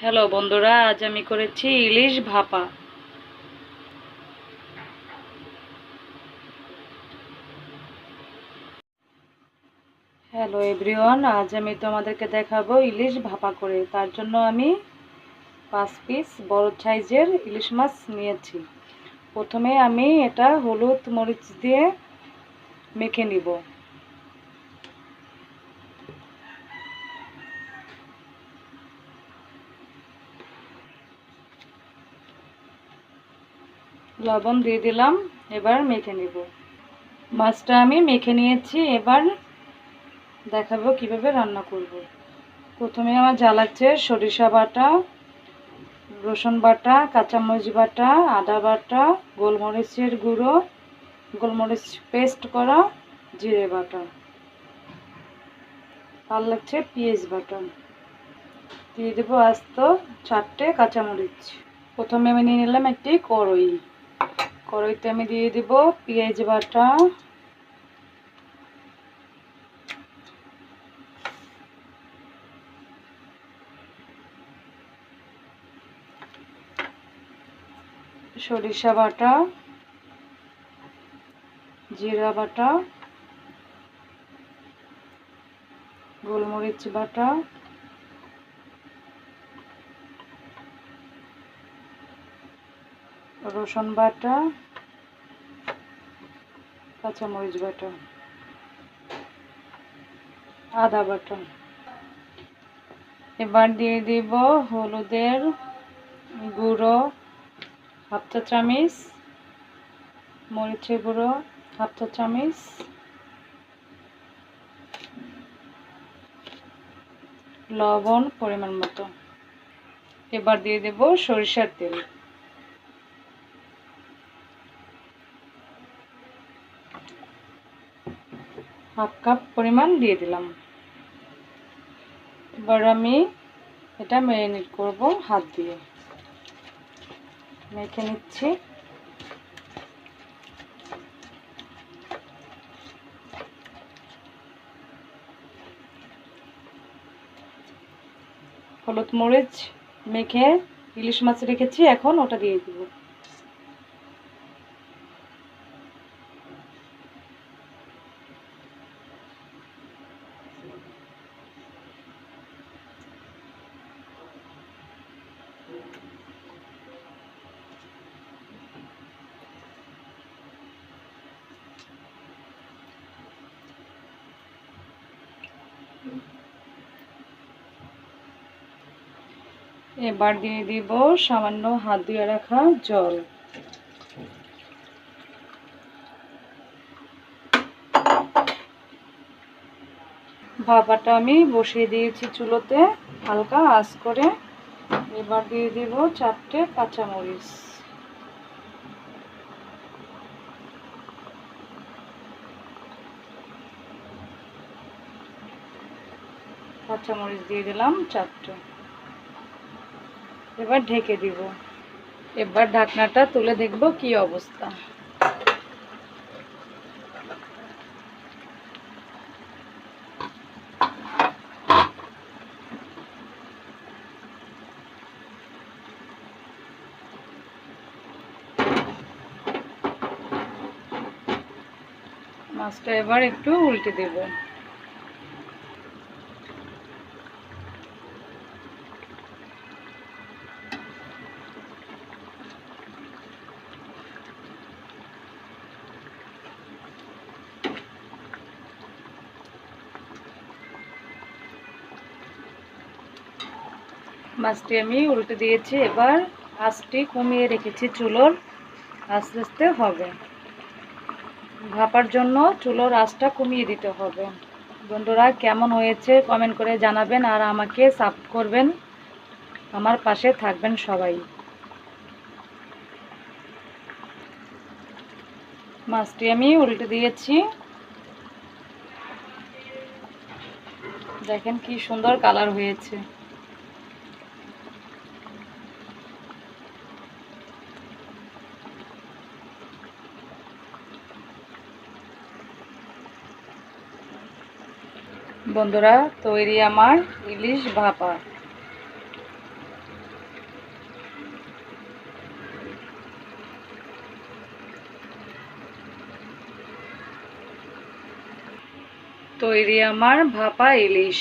Hello বন্ধুরা, আজ আমি করেছি ইলিশ ভাপা। হ্যালো এভরিওয়ান, আজ আমি তোমাদেরকে দেখাবো ইলিশ ভাপা করে। তার জন্য আমি পাঁচ পিস বড় সাইজের ইলিশ মাছ নিয়েছি। প্রথমে আমি এটা হলুদ মরিচ দিয়ে মেখে নিব। লবণ দিয়ে দিলাম, এবার মেখে নিব। মাছটা আমি মেখে নিয়েছি, এবার দেখাবো কীভাবে রান্না করব। প্রথমে আমার জ্বালাচ্ছে সরিষা বাটা, রসুন বাটা, কাঁচামরিচ বাটা, আদা বাটা, গোলমরিচের গুঁড়ো, গোলমরিচ পেস্ট করা, জিরে বাটা। আর লাগছে পেঁয়াজ বাটা। দিয়ে দেবো আস্ত চারটে কাঁচামরিচ। প্রথমে আমি নিয়ে নিলাম একটি কড়ই। কড়াইতে আমি দিয়ে দিব পেঁয়াজ বাটা। সরিষা বাটা। জিরা বাটা। গোলমরিচ বাটা। রসুন বাটা, কাঁচামরিচ বাটা, আদা বাটা। এবার দিয়ে দিব হলুদের গুঁড়ো, হাফ চা চামিচ, মরিচের গুঁড়ো, হাফ চা চামিচ। লবণ পরিমাণ মতো। এবার দিয়ে দেব সরিষার তেল। হাফ কাপ পরিমাণ দিয়ে দিলাম। এবার আমি এটা ম্যারিনেট করব হাত দিয়ে। মেখে নিচ্ছি। হলুদ মরিচ মেখে ইলিশ মাছ রেখেছি, এখন ওটা দিয়ে দিব। এবার দিয়ে দিব সামান্য হাত দিয়ে রাখা জল। ভাপাটা আমি বসিয়ে দিয়েছি চুলোতে হালকা আঁচ করে। এবার দিয়ে দিব চারটে কাঁচামরিচ। কাঁচামরিচ দিয়ে দিলাম চারটে। এবার ঢেকে দিব। এবার ঢাকনাটা তুলে দেখব কি অবস্থা। মাছটা এবার একটু উল্টে দেব। মাছটি আমি উল্টে দিয়েছি। এবার আঁচটি কমিয়ে রেখেছি চুলোর আস্তে আস্তে হবে। ভাপার জন্য চুলোর আঁচটা কমিয়ে দিতে হবে। বন্ধুরা, কেমন হয়েছে কমেন্ট করে জানাবেন আর আমাকে সাপোর্ট করবেন। আমার পাশে থাকবেন সবাই। মাছটি আমি উল্টে দিয়েছি। দেখেন কি সুন্দর কালার হয়েছে। বন্ধুরা তৈরি আমার ইলিশ ভাপা। তৈরি আমার ভাপা ইলিশ।